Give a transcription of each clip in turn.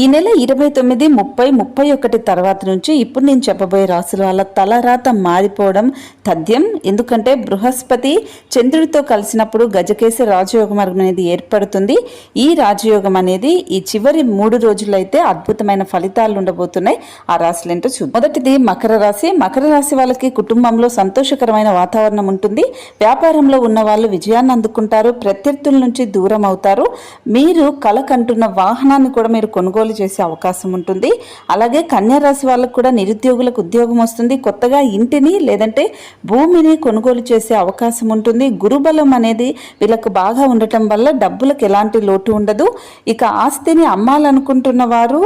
ఈ నెల ఇరవై తొమ్మిది ముప్పై ముప్పై ఒకటి తర్వాత నుంచి ఇప్పుడు నేను చెప్పబోయే రాసుల వల్ల తలరాత మారిపోవడం తథ్యం. ఎందుకంటే బృహస్పతి చంద్రుడితో కలిసినప్పుడు గజకేశ మార్గం అనేది ఏర్పడుతుంది. ఈ రాజయోగం అనేది ఈ చివరి మూడు రోజులైతే అద్భుతమైన ఫలితాలు ఉండబోతున్నాయి. ఆ రాశులు ఏంటో చూద్దాం. మొదటిది మకర రాశి. మకర రాశి వాళ్ళకి కుటుంబంలో సంతోషకరమైన వాతావరణం ఉంటుంది. వ్యాపారంలో ఉన్న వాళ్ళు విజయాన్ని అందుకుంటారు. ప్రత్యర్థుల నుంచి దూరం అవుతారు. మీరు కలకంటున్న వాహనాన్ని కూడా మీరు కొనుగోలు కొనుగోలు చేసే అవకాశం ఉంటుంది. అలాగే కన్యా రాశి వాళ్ళకు కూడా నిరుద్యోగులకు ఉద్యోగం వస్తుంది. కొత్తగా ఇంటిని లేదంటే భూమిని కొనుగోలు చేసే అవకాశం ఉంటుంది. గురుబలం అనేది వీళ్ళకు బాగా ఉండటం వల్ల డబ్బులకు ఎలాంటి లోటు ఉండదు. ఇక ఆస్తిని అమ్మాలనుకుంటున్న వారు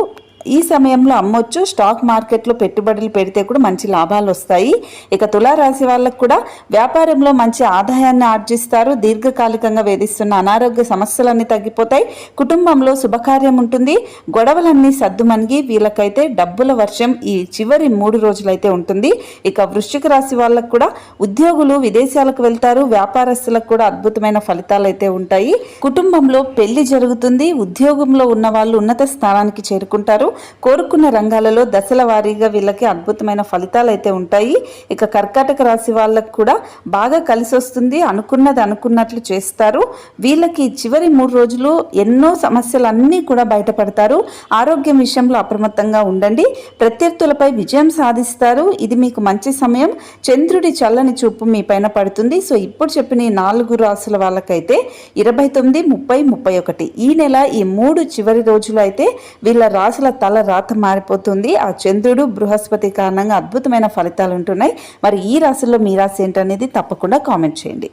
ఈ సమయంలో అమ్మొచ్చు. స్టాక్ మార్కెట్లో పెట్టుబడులు పెడితే కూడా మంచి లాభాలు వస్తాయి. ఇక తులారాశి వాళ్ళకు కూడా వ్యాపారంలో మంచి ఆదాయాన్ని ఆర్జిస్తారు. దీర్ఘకాలికంగా వేధిస్తున్న అనారోగ్య సమస్యలన్నీ తగ్గిపోతాయి. కుటుంబంలో శుభకార్యం ఉంటుంది. గొడవలన్నీ సర్దుమణిగి వీళ్ళకైతే డబ్బుల వర్షం ఈ చివరి మూడు రోజులైతే ఉంటుంది. ఇక వృశ్చిక రాశి వాళ్ళకు కూడా ఉద్యోగులు విదేశాలకు వెళ్తారు. వ్యాపారస్తులకు కూడా అద్భుతమైన ఫలితాలు అయితే ఉంటాయి. కుటుంబంలో పెళ్ళి జరుగుతుంది. ఉద్యోగంలో ఉన్న వాళ్ళు ఉన్నత స్థానానికి చేరుకుంటారు. కోరుకున్న రంగాలలో దశల వారీగా వీళ్ళకి అద్భుతమైన ఫలితాలు అయితే ఉంటాయి. ఇక కర్కాటక రాశి వాళ్ళకు కూడా బాగా కలిసి వస్తుంది. అనుకున్నది అనుకున్నట్లు చేస్తారు. వీళ్ళకి చివరి మూడు రోజులు ఎన్నో సమస్యలన్నీ కూడా బయటపడతారు. ఆరోగ్యం విషయంలో అప్రమత్తంగా ఉండండి. ప్రత్యర్థులపై విజయం సాధిస్తారు. ఇది మీకు మంచి సమయం. చంద్రుడి చల్లని చూపు మీ పైన పడుతుంది. సో ఇప్పుడు చెప్పిన ఈ నాలుగు రాసుల వాళ్ళకైతే ఇరవై తొమ్మిది ముప్పై ముప్పై ఒకటి. ఈ నెల ఈ మూడు చివరి రోజులు అయితే వీళ్ళ రాసుల తల రాత మారిపోతుంది. ఆ చంద్రుడు బృహస్పతి కారణంగా అద్భుతమైన ఫలితాలు ఉంటున్నాయి. మరి ఈ రాశిలో మీ రాశి ఏంటనేది తప్పకుండా కామెంట్ చేయండి.